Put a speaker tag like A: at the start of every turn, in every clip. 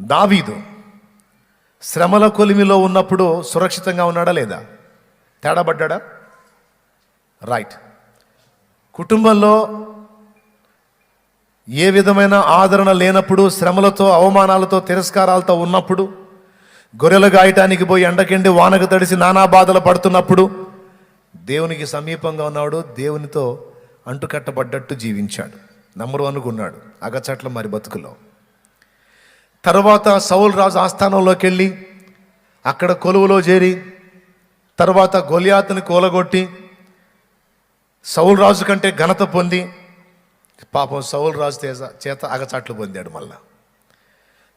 A: దావీదు శ్రమల కొలిమిలో ఉన్నప్పుడు సురక్షితంగా ఉన్నాడా లేదా? తేడాపడ్డా రైట్ కుటుంబంలో ఏ విధమైన ఆదరణ లేనప్పుడు శ్రమలతో అవమానాలతో తిరస్కారాలతో ఉన్నప్పుడు గొర్రెలు గాయటానికి పోయి ఎండకెండి వానకు తడిసి నానా బాధలు పడుతున్నప్పుడు దేవునికి సమీపంగా ఉన్నాడు దేవునితో అంటుకట్టబడ్డట్టు జీవించాడు. నంబర్ అనుకున్నాడు అగచట్ల మరి బతుకులో. తర్వాత సౌల్ రాజు ఆస్థానంలోకి వెళ్ళి అక్కడ కొలువులో చేరి తర్వాత గొలియాతని కూలగొట్టి సౌల్ రాజు కంటే ఘనత పొంది పాపం సౌల్ రాజు చేత చేత అగచాట్లు పొందాడు మళ్ళా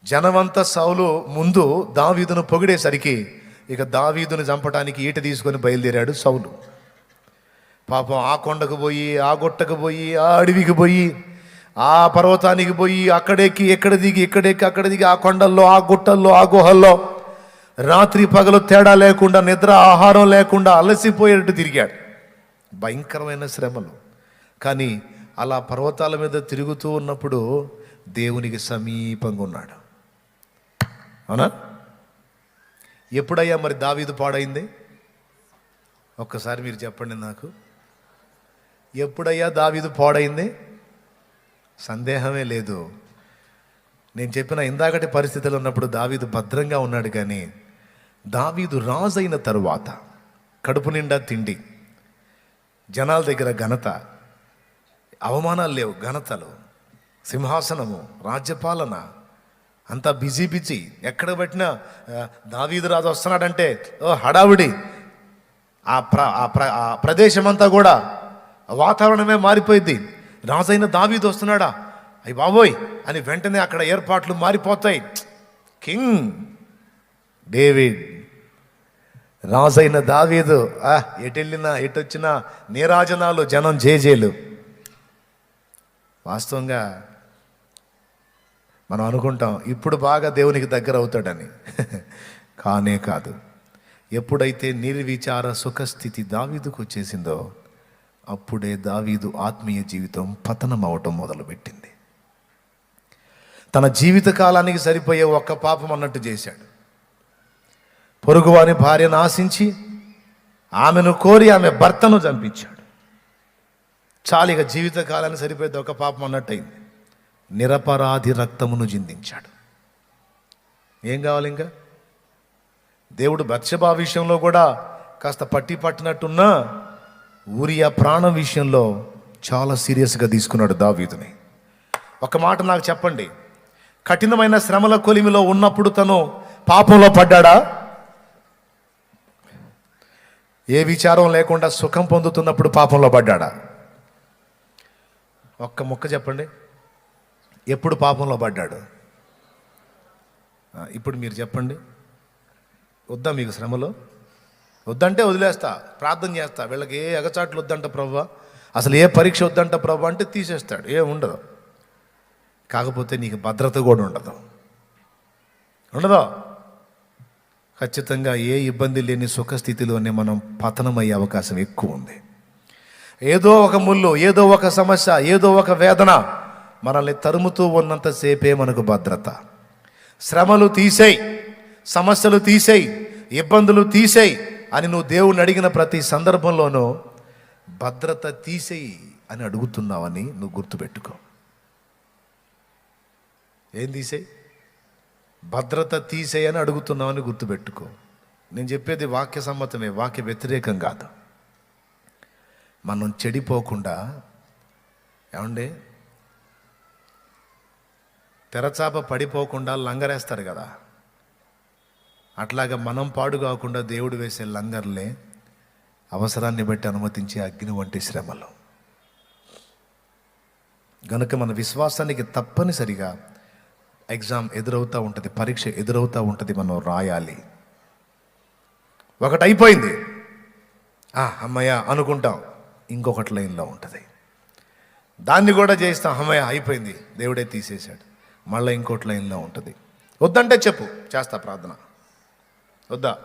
A: జనమంతా సౌలు ముందు దావీదును పొగిడేసరికి ఇక దావీదును చంపడానికి ఈట తీసుకొని బయలుదేరాడు సౌలు. పాపం ఆ కొండకు పోయి ఆ గుట్టకు పోయి ఆ అడవికి పోయి ఆ పర్వతానికి పోయి అక్కడెక్కి ఎక్కడ దిగి ఎక్కడెక్కి అక్కడ దిగి ఆ కొండల్లో ఆ గుట్టల్లో ఆ గుహల్లో రాత్రి పగలు తేడా లేకుండా నిద్ర ఆహారం లేకుండా అలసిపోయేటట్టు తిరిగాడు. భయంకరమైన శ్రమలు. కానీ అలా పర్వతాల మీద తిరుగుతూ ఉన్నప్పుడు దేవునికి సమీపంగా ఉన్నాడు. అవునా? ఎప్పుడయ్యా మరి దావీదు పాడైంది? ఒక్కసారి మీరు చెప్పండి నాకు. ఎప్పుడయ్యా దావీదు పాడైంది? సందేహమే లేదు. నేను చెప్పిన ఇందాకటి పరిస్థితులు ఉన్నప్పుడు దావీదు భద్రంగా ఉన్నాడు కానీ దావీదు రాజు అయిన తరువాత కడుపు నిండా తిండి జనాల దగ్గర ఘనత అవమానాలు లేవు ఘనతలు సింహాసనము రాజ్యపాలన అంతా బిజీ బిజీ ఎక్కడ పెట్టినా దావీదు రాజు వస్తున్నాడంటే ఓ హడావుడి. ఆ ప్ర ఆ ప్ర ఆ ప్రదేశం అంతా కూడా వాతావరణమే మారిపోయింది రాజైన దావీదు వస్తున్నాడా? అయ్యి బాబోయ్ అని వెంటనే అక్కడ ఏర్పాట్లు మారిపోతాయి. King David. రాజైన దావీదు ఆ ఎటెళ్ళినా ఎటొచ్చినా నీరాజనాలు జనం జేజేలు. వాస్తవంగా మనం అనుకుంటాం ఇప్పుడు బాగా దేవునికి దగ్గర అవుతాడని. కానే కాదు. ఎప్పుడైతే నిర్విచార సుఖస్థితి దావీదుకు వచ్చేసిందో అప్పుడే దావీదు ఆత్మీయ జీవితం పతనం అవటం మొదలుపెట్టింది. తన జీవిత కాలానికి సరిపోయే ఒక్క పాపం అన్నట్టు చేశాడు. పొరుగువాని భార్యను ఆశించి ఆమెను కోరి ఆమె భర్తను చంపించాడు. చాలిక జీవిత కాలానికి సరిపోయేది ఒక పాపం అన్నట్టయింది. నిరపరాధి రక్తమును జిందించాడు. ఏం కావాలి ఇంకా? దేవుడు బత్సభా విషయంలో కూడా కాస్త పట్టి పట్టినట్టున్నా ఊరియా ప్రాణం విషయంలో చాలా సీరియస్గా తీసుకున్నాడు దావీదుని. ఒక మాట నాకు చెప్పండి. కఠినమైన శ్రమల కొలిమిలో ఉన్నప్పుడు తను పాపంలో పడ్డాడా? ఏ విచారం లేకుండా సుఖం పొందుతున్నప్పుడు పాపంలో పడ్డాడా? ఒక్క ముక్క చెప్పండి. ఎప్పుడు పాపంలో పడ్డాడు? ఇప్పుడు మీరు చెప్పండి. వద్దా మీకు శ్రమలో? వద్దంటే వదిలేస్తా ప్రార్థన చేస్తా. వీళ్ళకి ఏ ఎగచాట్లు వద్దంట ప్రభు అసలు ఏ పరీక్ష వద్దంట ప్రభు అంటే తీసేస్తాడు. ఏ ఉండదు. కాకపోతే నీకు భద్రత కూడా ఉండదు. ఉండదు? ఖచ్చితంగా ఏ ఇబ్బంది లేని సుఖస్థితిలోనే మనం పతనమయ్యే అవకాశం ఎక్కువ ఉంది. ఏదో ఒక ముళ్ళు ఏదో ఒక సమస్య ఏదో ఒక వేదన మనల్ని తరుముతూ ఉన్నంతసేపే మనకు భద్రత. శ్రమలు తీసేయి సమస్యలు తీసేయి ఇబ్బందులు తీసేయి అని నువ్వు దేవుణ్ణి అడిగిన ప్రతి సందర్భంలోనూ భద్రత తీసేయి అని అడుగుతున్నావని నువ్వు గుర్తుపెట్టుకో. ఏం తీసేయి? భద్రత తీసేయని అడుగుతున్నామని గుర్తుపెట్టుకో. నేను చెప్పేది వాక్య సమ్మతమే వాక్య వ్యతిరేకం కాదు. మనం చెడిపోకుండా ఏమండి? తెరచాప పడిపోకుండా లంగరేస్తారు కదా. అట్లాగా మనం పాడు కాకుండా దేవుడు వేసే లంగర్లే అవసరాన్ని బట్టి అనుమతించే అగ్ని వంటి శ్రమలు. గనుక మన విశ్వాసానికి తప్పనిసరిగా ఎగ్జామ్ ఎదురవుతూ ఉంటుంది పరీక్ష ఎదురవుతూ ఉంటుంది మనం రాయాలి. ఒకటి అయిపోయింది ఆ, అమ్మయ్య అనుకుంటాం ఇంకొకటి లైన్లో ఉంటుంది. దాన్ని కూడా చేయిస్తాం. అమ్మయ్య అయిపోయింది. దేవుడే తీసేశాడు. మళ్ళీ ఇంకోటి లైన్లో ఉంటుంది. వద్దంటే చెప్పు. చేస్తా ప్రార్థన. వద్దా.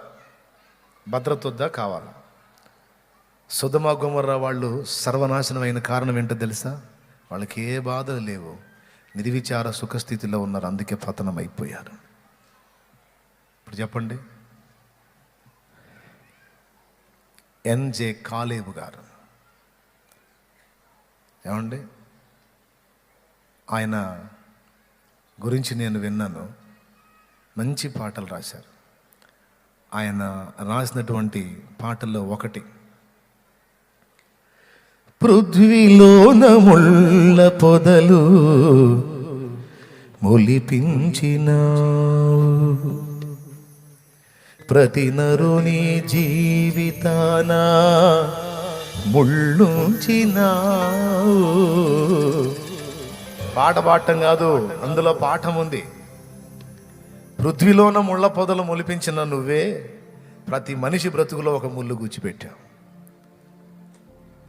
A: భద్రత వద్దా కావాలా? సుధమ గుమర్ర వాళ్ళు సర్వనాశనమైన కారణం ఏంటో తెలుసా? వాళ్ళకి ఏ బాధలు లేవు. నిర్విచార సుఖస్థితిలో ఉన్నారు. అందుకే పతనం అయిపోయారు. ఇప్పుడు చెప్పండి. ఎన్జే కాలేబు గారు. ఏమండి? ఆయన గురించి నేను విన్నాను. మంచి పాటలు రాశారు. ఆయన రాసినటువంటి పాటల్లో ఒకటి. పృథ్వీలోన ముళ్ళ పొదలు మొలిపించిన ప్రతి నరుని జీవితాన ముళ్ళుంచిన పాట పాడటం కాదు అందులో పాఠం ఉంది. పృథ్వీలోన ముళ్ళ పొదలు మొలిపించిన నువ్వే ప్రతి మనిషి బ్రతుకులో ఒక ముళ్ళు గుచ్చిపెట్టావు.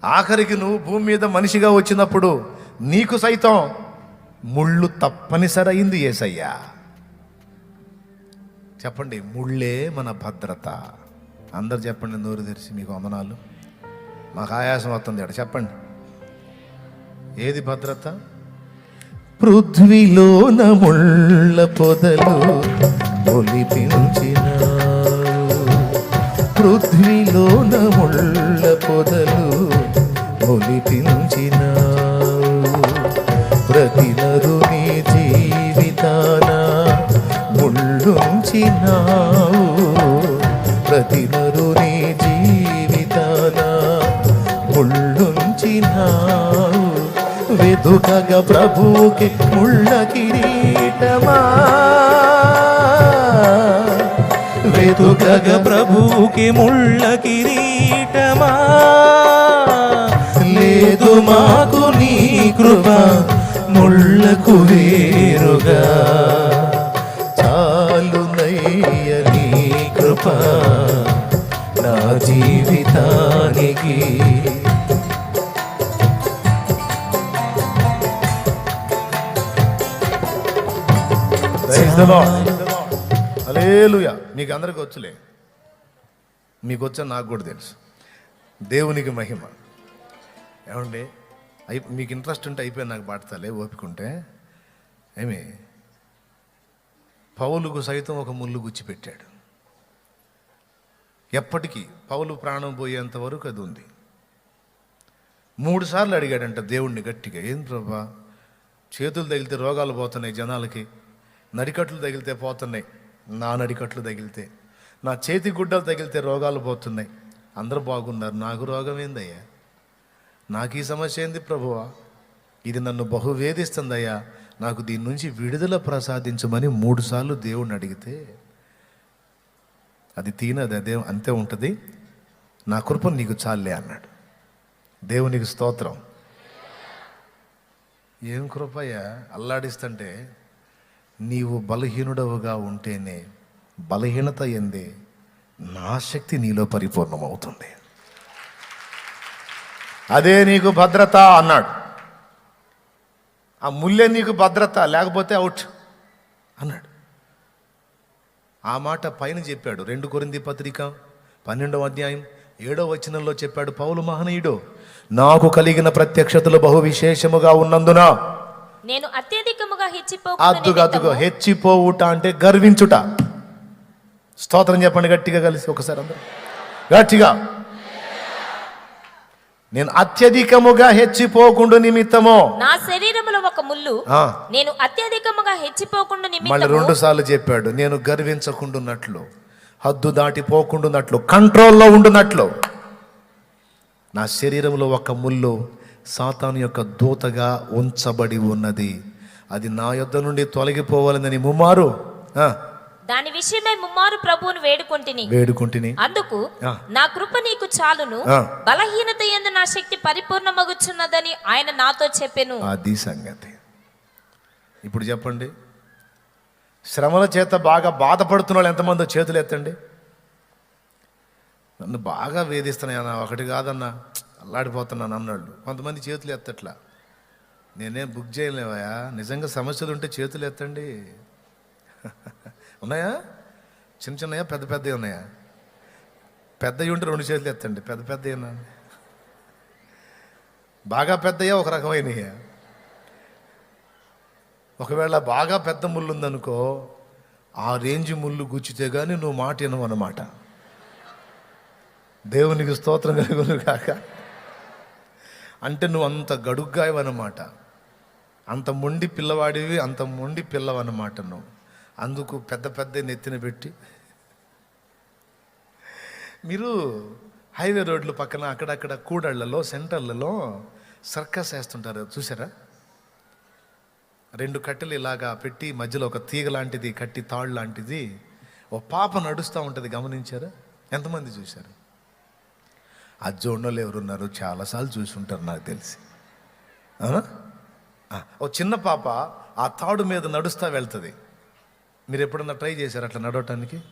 A: ఆఖరికి నువ్వు భూమి మీద మనిషిగా వచ్చినప్పుడు నీకు సైతం ముళ్ళు తప్పనిసరైంది ఏసయ్యా. చెప్పండి ముళ్ళే మన భద్రత. అందరు చెప్పండి నోరు తెరిచి మీకు వందనాలు. మాకు ఆయాసం వస్తుంది అక్కడ చెప్పండి. ఏది భద్రత? పృథ్వీలోన ముళ్ళ పొదలు ఒలిపించిన. పృథ్వీలోన ముళ్ళ పొదలు ఒలిపించిన. ప్రతి నరుని జీవితాన ముళ్ళుంచినావు. వెదుకగ ప్రభువుకి ముళ్ళ కిరీటమా?
B: వెతుకగ ప్రభువుకి ముళ్ళ కిరీటమా?
A: లేదు మాకు నీ కృప ముళ్ళకు వేరుగా. చాలునయ్య నీ కృప నా జీవితానికి. అలేలుయ మీకు అందరికి వచ్చులే. మీకు వచ్చా నాకు కూడా తెలుసు. దేవునికి మహిమ. ఏమండి? అయి మీకు ఇంట్రెస్ట్ ఉంటే అయిపోయి నాకు పాడతాలే ఓపికంటే ఏమి? పౌలుకు సైతం ఒక ముళ్ళు గుచ్చి పెట్టాడు. ఎప్పటికీ పౌలు ప్రాణం పోయేంత వరకు అది ఉంది. మూడు సార్లు అడిగాడంట దేవుణ్ణి గట్టిగా ఏం ప్రభా? చేతులు తగిలితే రోగాలు పోతున్నాయి జనాలకి. నడికట్లు తగిలితే పోతున్నాయి నా నడికట్లు తగిలితే. నా చేతి గుడ్డలు తగిలితే రోగాలు పోతున్నాయి. అందరూ బాగున్నారు. నాకు రోగం ఏందయ్యా? నాకు ఈ సమస్య ఏంది ప్రభువా? ఇది నన్ను బహువేధిస్తుందయ్యా నాకు దీని నుంచి విడుదల ప్రసాదించమని మూడుసార్లు దేవుణ్ణి అడిగితే అది తీనది అదే అంతే ఉంటుంది. నా కృప నీకు చాలే అన్నాడు. దేవునికి స్తోత్రం. ఏం కృపయ్య? అల్లాడిస్తుంటే నీవు బలహీనుడవుగా ఉంటేనే బలహీనత ఎందే నా శక్తి నీలో పరిపూర్ణమవుతుంది. అదే నీకు భద్రత అన్నాడు. ఆ ముల్లే నీకు భద్రత లేకపోతే అవుట్ అన్నాడు. ఆ మాట పైన చెప్పాడు. రెండు కొరింది పత్రిక పన్నెండవ అధ్యాయం ఏడో వచనంలో చెప్పాడు పౌలు మహనీయుడు. నాకు కలిగిన ప్రత్యక్షతలు బహు విశేషముగా ఉన్నందున
C: నేను అత్యధికముగా
A: అద్దుగా అద్దుగా
C: హెచ్చిపోకుండా
A: హెచ్చిపోవుట అంటే గర్వించుట. స్తోత్రం చెప్పండి గట్టిగా కలిసి ఒకసారి అందరూ. గట్టిగా. నేను అత్యధికముగా హెచ్చిపోకుండా నిమిత్తము.
C: నా శరీరములో ఒక ముళ్ళు
A: ఆ,
C: నేను అత్యధికముగా హెచ్చిపోకుండా
A: మళ్ళీ రెండు సార్లు చెప్పాడు నేను గర్వించకుండున్నట్లు. హద్దు దాటిపోకుండున్నట్లు కంట్రోల్లో ఉండున్నట్లు. నా శరీరంలో ఒక ముళ్ళు సాతాను యొక్క దూతగా ఉంచబడి ఉన్నది. అది నా యొద్ద నుండి తొలగిపోవాలని ముమ్మారు ఆ,
C: దాని విషయమై ముమ్మారు ప్రభువును వేడుకొంటిని.
A: వేడుకుంటుని.
C: అందుకు. నా కృప నీకు చాలును. బలహీనత ఎందు నా శక్తి పరిపూర్ణమగుచున్నదని ఆయన నాతో చెప్పెను.
A: అది సంగతి. ఇప్పుడు చెప్పండి. శ్రమల చేత బాగా బాధపడుతున్న వాళ్ళు ఎంతమందో చేతులు ఎత్తండి. నన్ను బాగా వేధిస్తున్నాయన్న ఒకటి కాదన్నా. అల్లాడిపోతున్నాను అన్నాడు. కొంతమంది చేతులు ఎత్తట్లా. నేనేం బుక్ చేయలేవయా నిజంగా సమస్యలు ఉంటే చేతులు ఎత్తండి. ఉన్నాయా? చిన్న చిన్నయా? పెద్ద పెద్దవి ఉన్నాయా? పెద్దవి ఉంటే రెండు చేతులు ఎత్తండి. పెద్ద పెద్దవి బాగా పెద్దయ్యా ఒక రకమైనయా? ఒకవేళ బాగా పెద్ద ముళ్ళు ఉందనుకో ఆ రేంజ్ ముళ్ళు గుచ్చితే కానీ నువ్వు మాట వినవు అన్నమాట దేవునికి స్తోత్రం కలుగును కాక అంటే నువ్వు అంత గడుగ్గాయవన్నమాట. అంత మొండి పిల్లవాడివి అంత మొండి పిల్లవన్నమాట నువ్వు. అందుకు పెద్ద పెద్ద నెత్తిన పెట్టి. మీరు హైవే రోడ్లు పక్కన అక్కడక్కడ కూడళ్ళలో సెంటర్లలో సర్కస్ వేస్తుంటారు. చూసారా రెండు కట్టెలు ఇలాగా పెట్టి మధ్యలో ఒక తీగ లాంటిది కట్టి తాడు లాంటిది. ఓ పాప నడుస్తూ ఉంటుంది. గమనించారా? ఎంతమంది చూశారు? ఆ జోన్లో ఎవరున్నారు చాలాసార్లు చూసి ఉంటారు నాకు తెలిసి. ఓ చిన్న పాప ఆ తాడు మీద నడుస్తూ వెళ్తుంది. మీరు ఎప్పుడన్నా ట్రై చేశారు అట్లా నడవటానికి?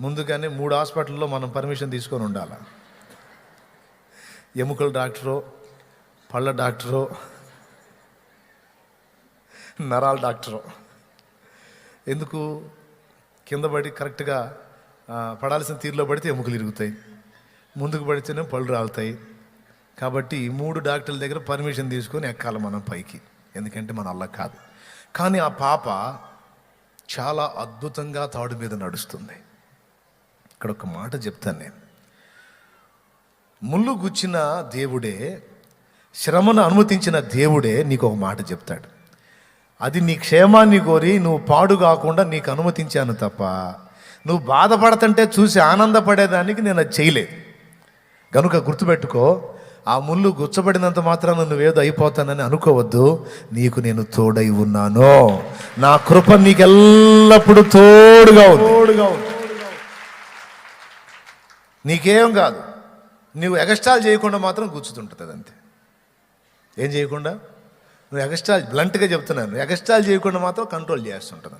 A: ముందుగానే మూడు హాస్పిటల్లో మనం పర్మిషన్ తీసుకొని ఉండాలి? ఎముకల డాక్టరో పళ్ళ డాక్టరో నరాల డాక్టరో. ఎందుకు? కింద పడి కరెక్ట్గా పడాల్సిన తీరులో పడితే ఎముకలు ఇరుగుతాయి. ముందుకు పడితేనే పళ్ళు రాలుతాయి. కాబట్టి ఈ మూడు డాక్టర్ల దగ్గర పర్మిషన్ తీసుకొని ఎక్కాలి మనం పైకి. ఎందుకంటే మన అల్ల కాదు. కానీ ఆ పాప చాలా అద్భుతంగా తాడు మీద నడుస్తుంది. ఇక్కడ ఒక మాట చెప్తాను నేను. ముళ్ళు గుచ్చిన దేవుడే శ్రమను అనుమతించిన దేవుడే నీకు ఒక మాట చెప్తాడు. అది నీ క్షేమాన్ని కోరి నువ్వు పాడు కాకుండా నీకు అనుమతించాను తప్ప నువ్వు బాధపడుతుంటే చూసి ఆనందపడేదానికి నేను అది చేయలేదు. కనుక గుర్తుపెట్టుకో ఆ ముళ్ళు గుచ్చబడినంత మాత్రాన నువ్వేదో అయిపోతానని అనుకోవద్దు. నీకు నేను తోడై ఉన్నాను. నా కృప నీకు ఎల్లప్పుడూ తోడుగా తోడుగా నీకేం కాదు. నువ్వు ఎగస్ట్రాల్ చేయకుండా మాత్రం కూర్చుతుంటుంది అంతే ఏం చేయకుండా? నువ్వు ఎగస్ట్రాల్ బ్లంట్గా చెప్తున్నాను. ఎగస్ట్రాల్ చేయకుండా మాత్రం కంట్రోల్ చేస్తుంటుంది